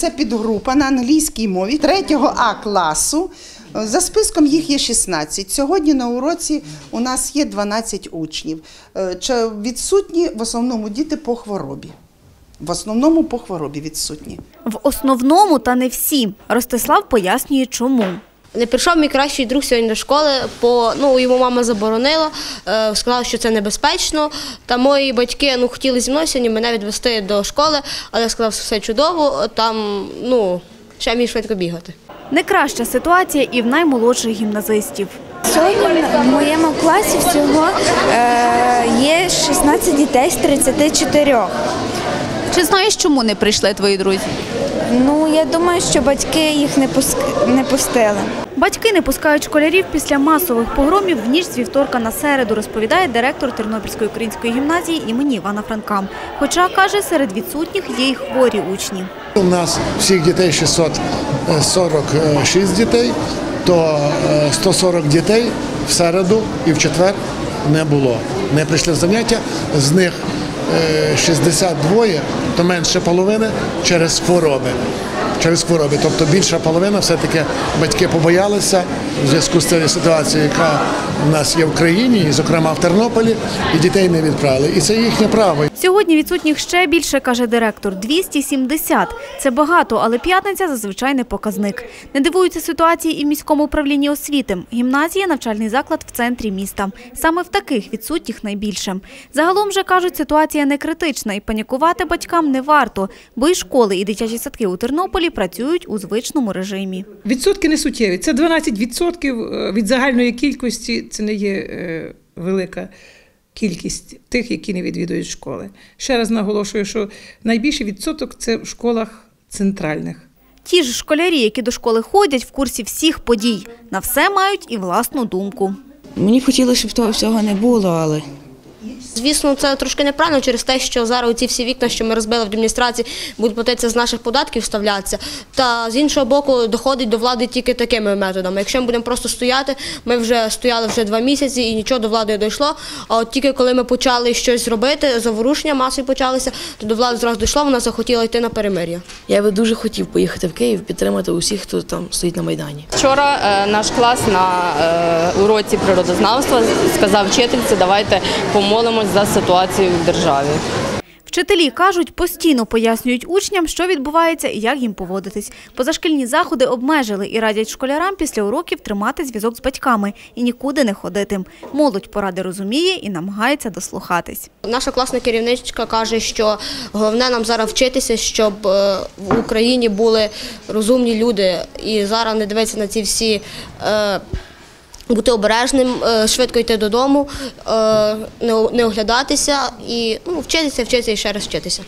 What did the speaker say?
Це підгрупа на англійській мові 3 А класу. За списком їх є 16. Сьогодні на уроці у нас є 12 учнів. Е, Чи відсутні в основному діти по хворобі. В основному по хворобі відсутні. В основному та не всі. Ростислав пояснює, чому. Не прийшов мій кращий друг сьогодні до школи, бо ну, йому мама заборонила, е, сказала, що це небезпечно. Та мої батьки ну, хотіли зі мною сьогодні мене відвести до школи, але я сказав, що все чудово, там ну, ще міг швидко бігати. Не краща ситуація і в наймолодших гімназистів. Сьогодні в моєму класі всього е, є 16 дітей з 34. Чи знаєш, чому не прийшли твої друзі? Ну, я думаю, що батьки їх не, пуск... не пустили. Батьки не пускають школярів після масових погромів в ніч з вівторка на середу, розповідає директор Тернопільської української гімназії імені Івана Франка. Хоча, каже, серед відсутніх є й хворі учні. У нас всіх дітей 646 дітей, то е, 140 дітей в середу і в четвер не було. Не прийшли в заняття. З них е, 62, то менше половини через хвороби. Через хвороби. Тобто більша половина все-таки батьки побоялися в зв'язку з цією ситуацією, яка в нас є в країні, і, зокрема в Тернополі, і дітей не відправили. І це їхнє право. Сьогодні відсутніх ще більше, каже директор – 270. Це багато, але п'ятниця зазвичай не показник. Не дивуються ситуації і в міському управлінні освіти. Гімназія – навчальний заклад в центрі міста. Саме в таких відсутніх найбільше. Загалом же, кажуть, ситуація не критична і панікувати батькам не варто, бо і школи, і дитячі садки у Тернополі працюють у звичному режимі. Відсотки не суттєві. Це 12% від загальної кількості. Це не є е, велика кількість тих, які не відвідують школи. Ще раз наголошую, що найбільший відсоток це в школах центральних. Ті ж школярі, які до школи ходять, в курсі всіх подій. На все мають і власну думку. Мені б хотілося, щоб того всього не було, але Звісно, це трошки неправильно через те, що зараз ці всі вікна, що ми розбили в адміністрації, будуть платитися з наших податків, вставлятися. Та з іншого боку, доходить до влади тільки такими методами. Якщо ми будемо просто стояти, ми вже стояли вже два місяці і нічого до влади не дійшло. А от тільки коли ми почали щось робити, заворушення масові почалися, то до влади зразу дійшло, вона захотіла йти на перемир'я. я би дуже хотів поїхати в Київ, підтримати усіх, хто там стоїть на Майдані. Вчора е, наш клас на е, уроці природознавства сказав вчительці, давайте помолимось за ситуацію в державі. Вчителі кажуть, постійно пояснюють учням, що відбувається і як їм поводитись. Позашкільні заходи обмежили і радять школярам після уроків тримати зв'язок з батьками і нікуди не ходити. Молодь поради розуміє і намагається дослухатись. Наша класна керівничка каже, що головне нам зараз вчитися, щоб е, в Україні були розумні люди і зараз не дивитися на ці всі. е, Бути обережним, е, швидко йти додому, е, не оглядатися і ну, вчитися, вчитися і ще раз вчитися.